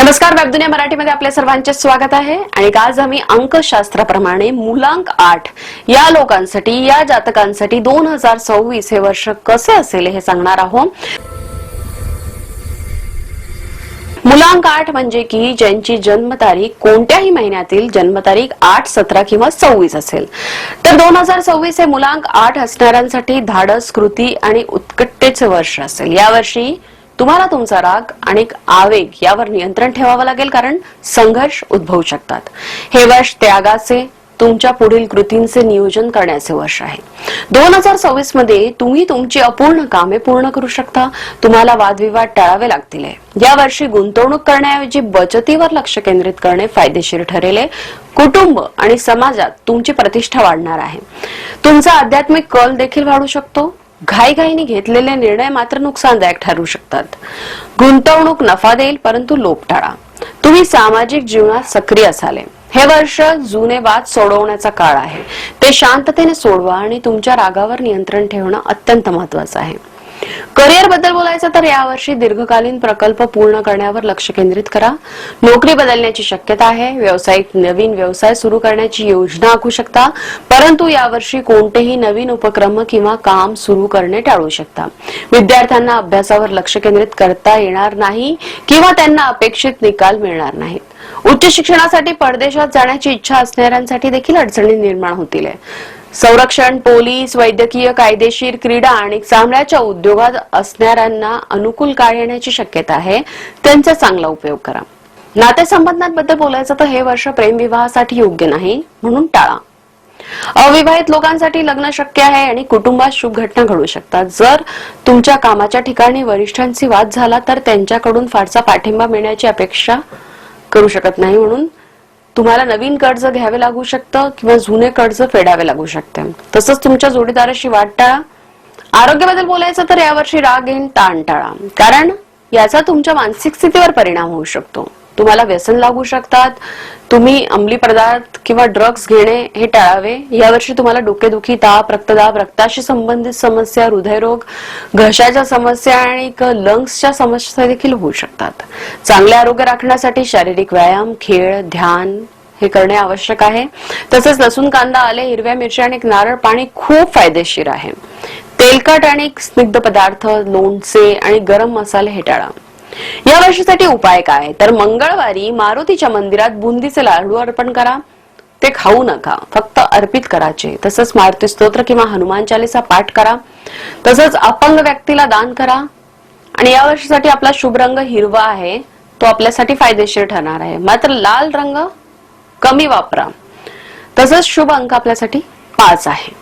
नमस्कार वेबदुनिया मराठीमध्ये आपल्या सर्वांचे स्वागत आहे. आणि आज आम्ही अंकशास्त्राप्रमाणे मुलांक आठ या लोकांसाठी या जातकांसाठी दोन हजार सव्वीस हे वर्ष कसे असेल हे सांगणार आहोत. मुलांक आठ म्हणजे की ज्यांची जन्मतारीख कोणत्याही महिन्यातील जन्मतारीख आठ सतरा किंवा सव्वीस असेल. तर दोन हजार सव्वीस हे मुलांक आठ असणाऱ्यांसाठी धाडस कृती आणि उत्कट्टेचे वर्ष असेल. यावर्षी तुम्हाला तुमचा राग आणि आवेग यावर नियंत्रण ठेवावं लागेल कारण संघर्ष उद्भवू शकतात. हे वर्ष त्यागाचे तुमच्या पुढील कृतींचे नियोजन करण्याचे वर्ष आहे. दोन हजार सव्वीसमध्ये तुम्ही तुमची अपूर्ण कामे पूर्ण करू शकता. तुम्हाला वादविवाद टाळावे लागतील. या वर्षी गुंतवणूक करण्याऐवजी बचतीवर लक्ष केंद्रित करणे फायदेशीर ठरेल. कुटुंब आणि समाजात तुमची प्रतिष्ठा वाढणार आहे. तुमचा आध्यात्मिक कल देखील वाढू शकतो. घाईघाईने घेतलेले निर्णय मात्र नुकसानदायक ठरू शकतात. गुंतवणूक नफा देईल परंतु लोप टाळा तुम्ही सामाजिक जीवनात सक्रिय असाले. हे वर्ष जुने वाद सोडवण्याचा काळ आहे. ते शांततेने सोडवा आणि तुमच्या रागावर नियंत्रण ठेवणं अत्यंत महत्वाचं आहे. करिअरबद्दल बोलायचं तर यावर्षी दीर्घकालीन प्रकल्प पूर्ण करण्यावर लक्ष केंद्रित करा. नोकरी बदलण्याची शक्यता आहे. व्यावसायिक नवीन व्यवसाय सुरू करण्याची योजना आखू शकता. परंतु यावर्षी कोणतेही नवीन उपक्रम किंवा काम सुरू करणे टाळू शकता. विद्यार्थ्यांना अभ्यासावर लक्ष केंद्रित करता येणार नाही किंवा त्यांना अपेक्षित निकाल मिळणार नाहीत. उच्च शिक्षणासाठी परदेशात जाण्याची इच्छा असणाऱ्यांसाठी देखील अडचणी निर्माण होतील. संरक्षण पोलीस वैद्यकीय कायदेशीर क्रीडा आणि चामड्याच्या उद्योगात असणाऱ्यांना अनुकूल काळ येण्याची शक्यता आहे त्यांचा चांगला उपयोग करा. नातेसंबंधांबद्दल बोलायचं तर हे वर्ष प्रेमविवाहासाठी योग्य नाही म्हणून टाळा. अविवाहित लोकांसाठी लग्न शक्य आहे आणि कुटुंबात शुभ घटना घडू शकतात. जर तुमच्या कामाच्या ठिकाणी वरिष्ठांशी वाद झाला तर त्यांच्याकडून फारसा पाठिंबा मिळण्याची अपेक्षा करू शकत नाही म्हणून तुम्हाला नवीन कर्ज घ्यावे लागू शकतं किंवा जुने कर्ज फेडावे लागू शकते. तसंच तुमच्या जोडीदाराशी वाद टाळा आरोग्याबद्दल बोलायचं तर यावर्षी राग येईन ताण टाळा. कारण याचा तुमच्या मानसिक स्थितीवर परिणाम होऊ शकतो. तुम्हाला व्यसन लागू शकतात. तुम्ही अंमली पदार्थ किंवा ड्रग्ज घेणे हे टाळावे. यावर्षी तुम्हाला डोकेदुखी ताप रक्तदाब रक्ताशी संबंधित समस्या हृदयरोग घशाच्या समस्या आणि लंग्सच्या समस्या देखील होऊ शकतात. चांगले आरोग्य राखण्यासाठी शारीरिक व्यायाम खेळ ध्यान हे करणे आवश्यक आहे. तसेच लसूण कांदा आले हिरव्या मिरच्या आणि नारळ पाणी खूप फायदेशीर आहे. तेलकट आणि स्निग्ध पदार्थ लोणचे आणि गरम मसाले हे टाळा. या वर्षीसाठी उपाय काय? तर मंगळवारी मारुतीच्या मंदिरात बुंदीचे लाडू अर्पण करा. ते खाऊ नका. फक्त अर्पित करायचे. तसंच मारुती स्तोत्र किंवा हनुमान चालीसा पाठ करा. तसंच अपंग व्यक्तीला दान करा. आणि या वर्षीसाठी आपला शुभ रंग हिरवा आहे. तो आपल्यासाठी फायदेशीर ठरणार आहे. मात्र लाल रंग कमी वापरा. तसंच शुभ अंक आपल्यासाठी पाच आहे.